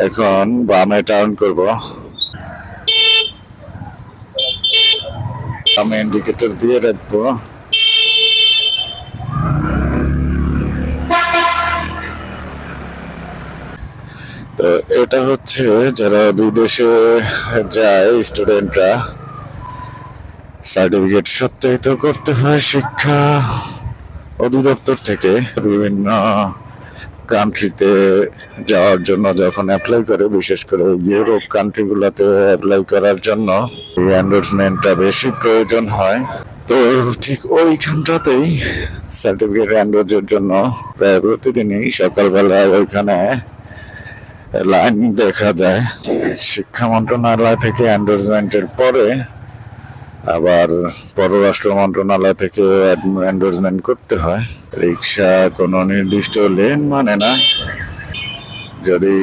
এখন বামে টার্ন করব। বামে ইন্ডিকেটর দিয়ে রাখব তো এটা হচ্ছে যারা বিদেশে যায় স্টুডেন্টরা সার্টিফিকেট সত্যায়িত করতে হয় শিক্ষা অধিদপ্তর থেকে বিভিন্ন কান্ট্রিতে যাওয়ার জন্য যখন অ্যাপ্লাই করে, বিশেষ করে ইউরোপ কান্ট্রিগুলোতে অ্যাপ্লাই করার জন্য, এই বেশি প্রয়োজন হয়। তো ঠিক ওইখানটাতেই সার্টিফিকেট এন্ডোর্সের জন্য প্রায় প্রতিদিনই সকালবেলায় ওইখানে লাইন দেখা যায়। শিক্ষা মন্ত্রণালয় থেকে এন্ডোর্সমেন্টের পরে আবার পররাষ্ট্র মন্ত্রণালয় থেকে এন্ডোর্সমেন্ট করতে হয়। রিক্সা কোনো নির্দিষ্ট লেন মানে না। যদি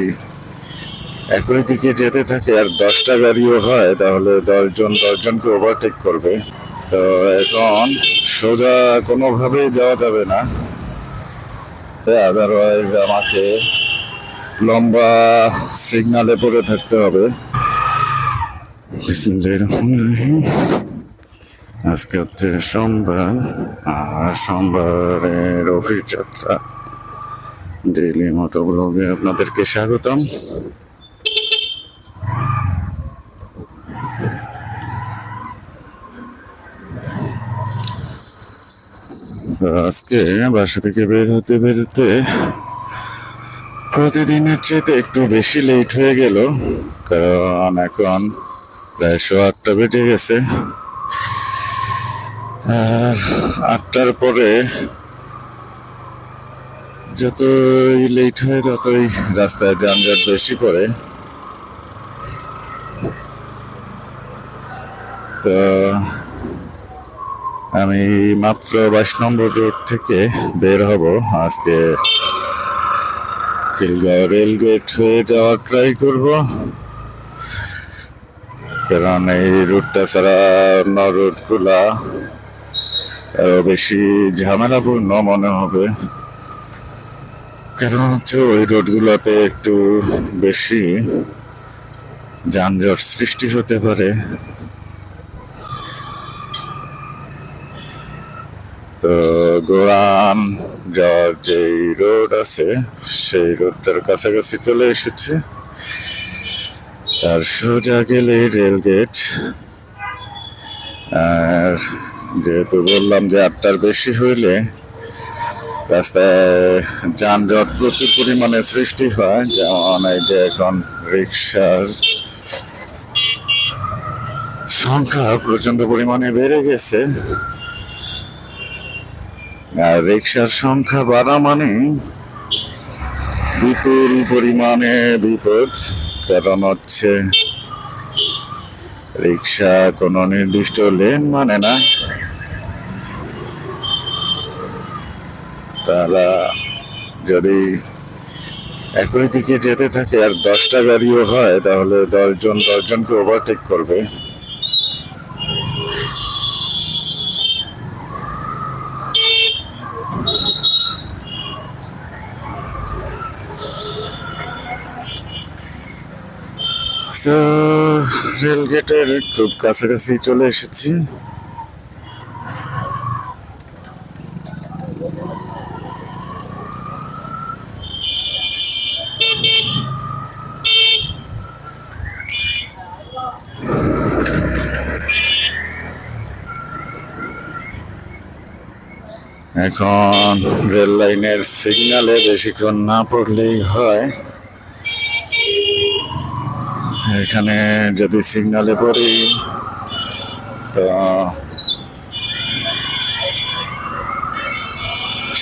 একই দিকে যেতে থাকে আর দশটা গাড়িও হয়, তাহলে দশজন দশজনকে ওভারটেক করবে। তো এখন সোজা কোনোভাবেই যাওয়া যাবে না। আদারওয়াইজ আমাকে লম্বা সিগনালে পড়ে থাকতে হবে। আজকে হচ্ছে সোমবার, আর সোমবারের অফিস যাত্রা ডেইলি মতো ব্লগে আপনাদেরকে স্বাগতম। আজকে বাসা থেকে বের হতে বেরোতে প্রতিদিনের চেয়ে একটু বেশি লেট হয়ে গেল, কারণ এখন প্রায় আটটা বেজে গেছে। আর আটটার পরে যতই লেট হয়, ততই রাস্তায় যানজট বেশি পড়ে। তো আমি মাত্র বাইশ নম্বর রোড থেকে বের হব। আজকে খিলগাঁও রেলগেট হয়ে যাওয়ার ট্রাই করব। কারণ এই রুটটা ছাড়া অন্য রুটগুলা বেশি ঝামেলাপূর্ণ মনে হবে। কারণ হচ্ছে ওই রোডগুলোতে একটু বেশি যানজট সৃষ্টি হতে পারে। তো গোরান যাওয়ার যে রোড আছে, সেই রোডটার কাছাকাছি চলে এসেছে। আর সোজা গেলে রেলগেট। আর যেহেতু বললাম যে আটটার বেশি হইলে রাস্তায় যানজট প্রচুর পরিমাণে সৃষ্টি হয়, যেমন এই যে এখন রিক্সার সংখ্যা প্রচণ্ড পরিমাণে বেড়ে গেছে। আর রিক্সার সংখ্যা বাড়া মানে বিপুল পরিমাণে বিপদ, কারণ হচ্ছে রিক্সা কোনো নির্দিষ্ট লেন মানে না। তারা যদি একই দিকে যেতে থাকে আর দশটা গাড়িও হয়, তাহলে দশজন, দশজনকে ওভারটেক করবে। রেল গেটের খুব কাছাকাছি চলে এসেছি। এখন রেল লাইনের সিগনালে বেশিক্ষণ না পড়লেই হয়। এখানে যদি সিগনালে পড়ি, তো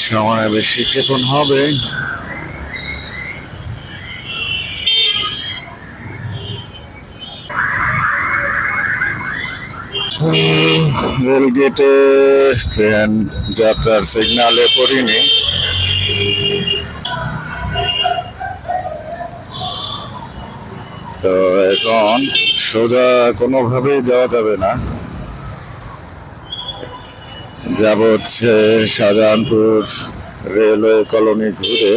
সময় বেশি ক্ষেপণ হবে। রেল গেটে ট্রেন যাত্রার সিগনালে পড়িনি তো এখন সোজা কোনোভাবেই যাওয়া যাবে না। যাব হচ্ছে শাহজাহানপুর রেলওয়ে কলোনি ঘুরে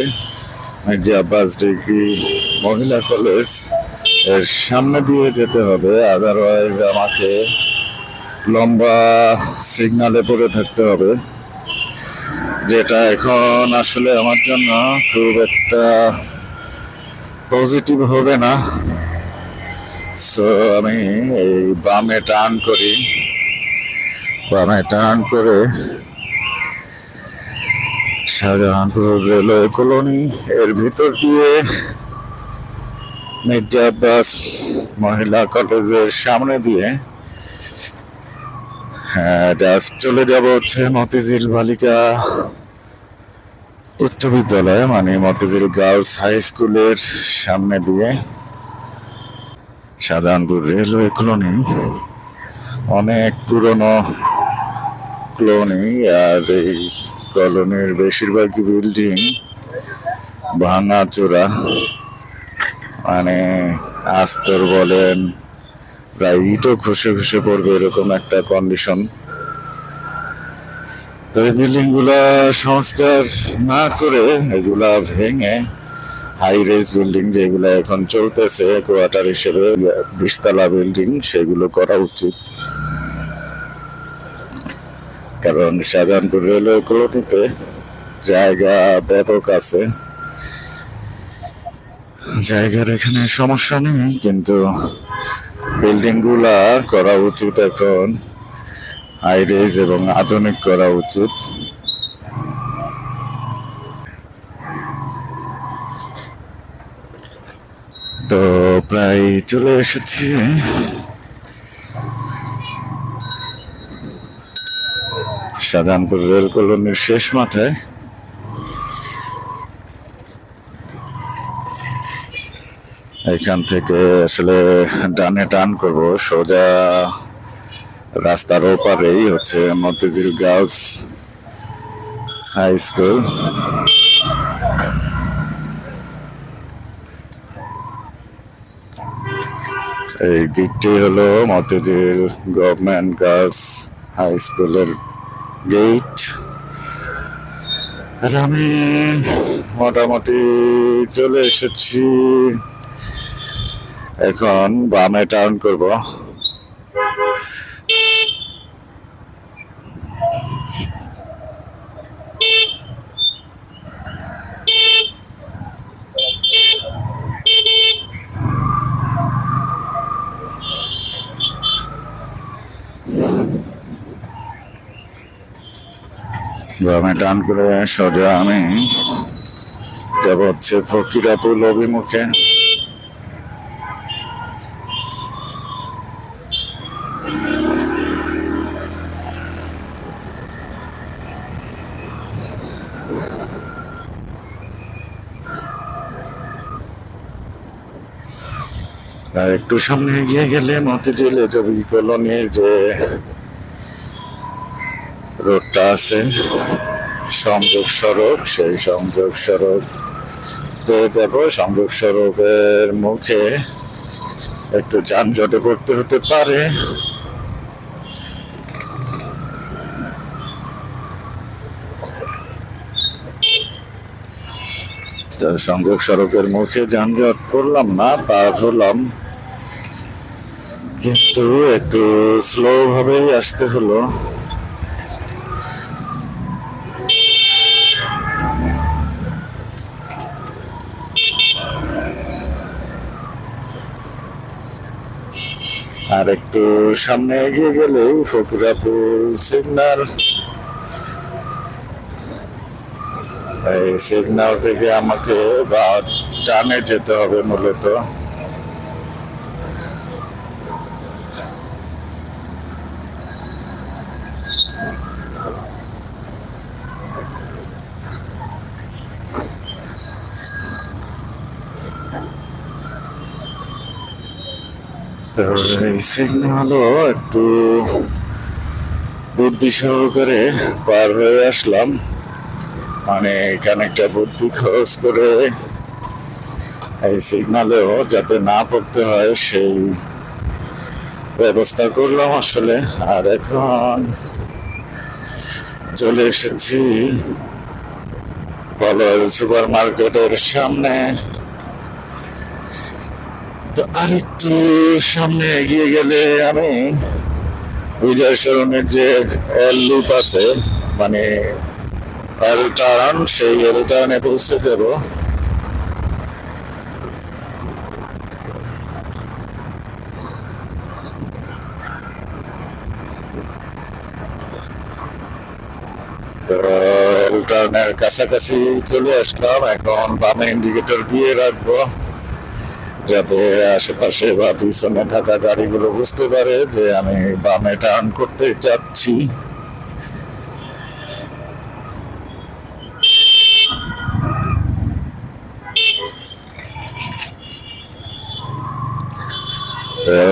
মির্জা আব্বাস ডিগ্রি মহিলা কলেজের সামনে দিয়ে যেতে হবে আদারওয়াইজ আমাকে লম্বা সিগনালে পড়ে থাকতে হবে। যেটা এখন আসলে আমার জন্য খুব একটা পজিটিভ হবে না। সো আমি এই বামে টার্ন করি। বামে টার্ন করে শাহজাহানপুর রেলওয়ে কলোনি এর ভিতর দিয়ে মির্জা আব্বাস মহিলা কলেজের সামনে দিয়ে জাস্ট চলে যাব হচ্ছে মতিঝিল বালিকা উচ্চ বিদ্যালয় মানে মতিঝিল গার্লস হাই স্কুলের সামনে দিয়ে শাহজাহানপুর রেলওয়ে কলোনি অনেক পুরনো কলোনি আর এই কলোনির বেশিরভাগই বিল্ডিং ভাঙা চোরা মানে আস্তর বলেন প্রায় ইটও খসে খসে পড়বে এরকম একটা কন্ডিশন তো এই বিল্ডিংগুলা সংস্কার না করে এগুলা ভেঙে হাই রেজ বিল্ডিং যেগুলো এখন চলতেছে কোয়ার্টার হিসেবে বিশতলা বিল্ডিং সেগুলো করা উচিত। কারণ শাহজাহানপুর রেলওয়ে কলোনিতে জায়গা ব্যাপক আছে। জায়গার এখানে সমস্যা নেই, কিন্তু বিল্ডিংগুলা করা উচিত এখন। হাই এবং আধুনিক করা উচিত। তো প্রায় চলে এসেছি। শাহজাহানপুর রেল কলোনির শেষ মাথায়। এখান থেকে আসলে ডানে টান করব, সোজা রাস্তার ওপারেই হচ্ছে মতিঝিল গার্লস হাই স্কুল। এই গেটটি হলো মতিঝিল গভর্নমেন্ট গার্লস হাই স্কুলের গেট। আর আমি মোটামুটি চলে এসেছি এখন বামে টার্ন করব। বামে টার্ন করে সোজা আমি যাব হচ্ছে ফকিরাপুল অভিমুখে একটু সামনে এগিয়ে গেলে মতিঝিল জবি কলোনির যে রোডটা আছে, সংযোগ সড়ক, সেই সংযোগ সড়ক পেয়ে যাব। সংযোগ সড়কের মুখে একটু যানজটে পড়তে হতে পারে। সংযোগ সড়কের মুখে যানজট করলাম না, পার হলাম। কিন্তু একটু স্লো ভাবেই আসতে হলো আর একটু সামনে এগিয়ে গেলেই ফকিরাপুর সিগনাল এই সিগন্যাল থেকে আমাকে বা টানে যেতে হবে মূলত। তো এই সিগন্যালও একটু বুদ্ধি সহকারে পার হয়ে আসলাম। মানে এখানে একটা বুদ্ধি খরচ করে এই সিগনালেও যাতে না পড়তে হয়, সেই ব্যবস্থা করলাম আসলে। আর এখন চলে এসেছি পলল সুপার মার্কেটের সামনে। তো আরেকটু সামনে এগিয়ে গেলে আমি বিজয় সরণের যে লুপ আছে মানে টার্ন সেই টার্নে পৌঁছে যাব। টার্নের কাছাকাছি চলে আসলাম, এখন বামে ইন্ডিকেটর দিয়ে রাখব। যাতে আশেপাশে বা পিছনে থাকা গাড়িগুলো বুঝতে পারে যে আমি বামে টার্ন করতে যাচ্ছি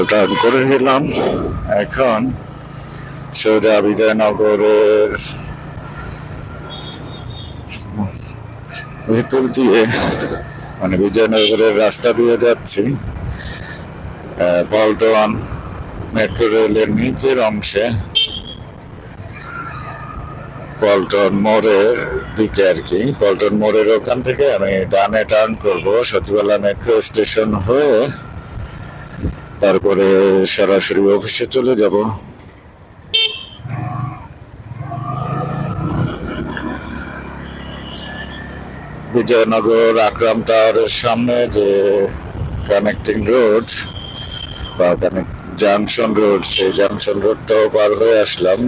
টার্ন করে গেলাম এখন সোজা বিজয়নগরের ভিতর দিয়ে মানে বিজয়নগরের রাস্তা দিয়ে যাচ্ছি পল্টন মেট্রো রেলের নিচের অংশে। পল্টন মোড়ের দিকে আর কি পল্টন মোড়ের ওখান থেকে আমি ডানে টার্ন করব, সচিবালয় মেট্রো স্টেশন হয়ে তারপরে সরাসরি অফিসে চলে যাব। বিজয়নগর, আকরাম টাওয়ারের সামনে যে কানেক্টিং রোড বা জাংশন রোড সেই জাংশন রোডটাও পার হয়ে আসলাম।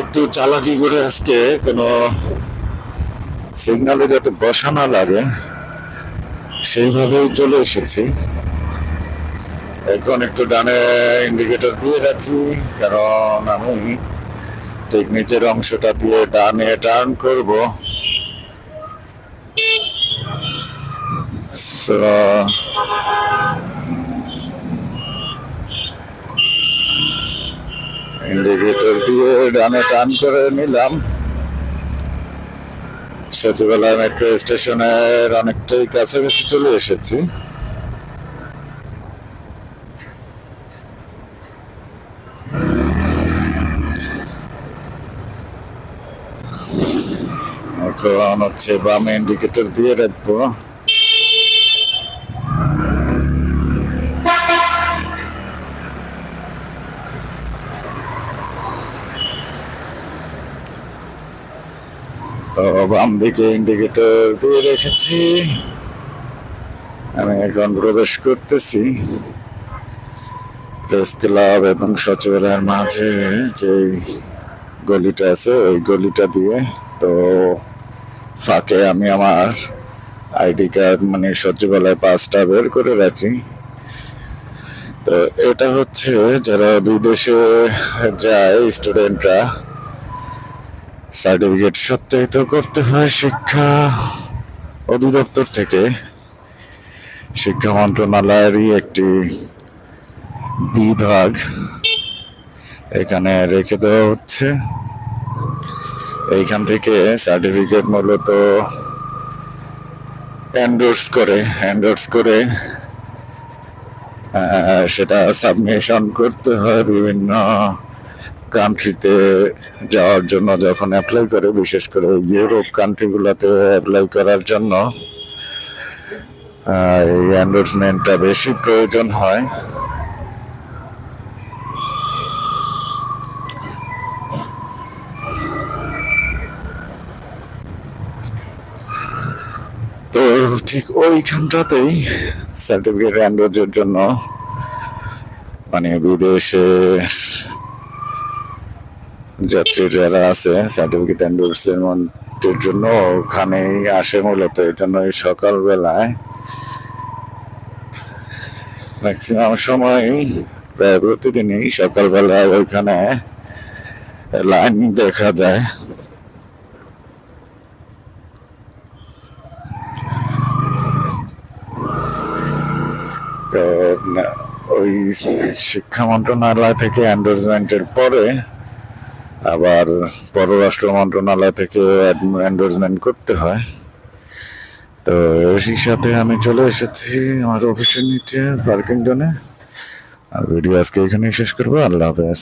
একটু চালাকি করে আজকে কোনো সিগনালে যাতে বসা না লাগে, সেইভাবেই চলে এসেছি। এখন একটু ডানে ইন্ডিকেটর দিয়ে রাখি, কারণ আমি ঠিক নিচের অংশটা দিয়ে ডানে টার্ন করব। So, ইন্ডিকেটর দিয়ে ডানে টার্ন করে নিলাম সচিবালয় মেট্রো স্টেশনের অনেকটাই কাছাকাছি চলে এসেছি এখন হচ্ছে বামে ইন্ডিকেটর দিয়ে রাখব তো বাম দিকে, ইন্ডিকেটর দিয়ে রেখেছি। আমি এখন প্রবেশ করতেছি। প্রেস ক্লাব এবং সচিবালয়ের মাঝে যে গলিটা আছে, ওই গলিটা দিয়ে তো ফাঁকে আমি আমার আইডি কার্ড মানে সচিবালয় পাসটা বের করে রাখি। তো এটা হচ্ছে যারা বিদেশে যায়, স্টুডেন্টরা সার্টিফিকেট সত্যায়িত করতে হয় শিক্ষা অধিদপ্তর থেকে। শিক্ষা মন্ত্রণালয়েরই একটি বিভাগ এখানে রেখে দেওয়া হচ্ছে। এইখান থেকে সার্টিফিকেট মূলত এন্ডোর্স করে এন্ডোর্স করে সেটা সাবমিশন করতে হয় বিভিন্ন কান্ট্রিতে যাওয়ার জন্য যখন অ্যাপ্লাই করে, বিশেষ করে ইউরোপ কান্ট্রিগুলোতে অ্যাপ্লাই করার জন্য এই বেশি প্রয়োজন হয়। তো ঠিক ওইখানটাতেই সার্টিফিকেট এন্ডোর্সের জন্য মানে বিদেশে যাত্রী যারা আছে সার্টিফিকেট এন্ডোর্সমেন্টের জন্য ওখানেই আসে মূলত। এই জন্য সকালবেলায় ম্যাক্সিমাম সময় প্রায় প্রতিদিনই সকালবেলায় ওইখানে লাইন দেখা যায়। ওই শিক্ষা মন্ত্রণালয় থেকে এন্ডোর্সমেন্টের পরে আবার পররাষ্ট্র মন্ত্রণালয় থেকে এন্ডোর্সমেন্ট করতে হয়। তো সেই সাথে আমি চলে এসেছি আমার অফিসের নিচে পার্কিং জোনে আর ভিডিও আজকে এখানেই শেষ করব। আল্লাহ হাফেজ।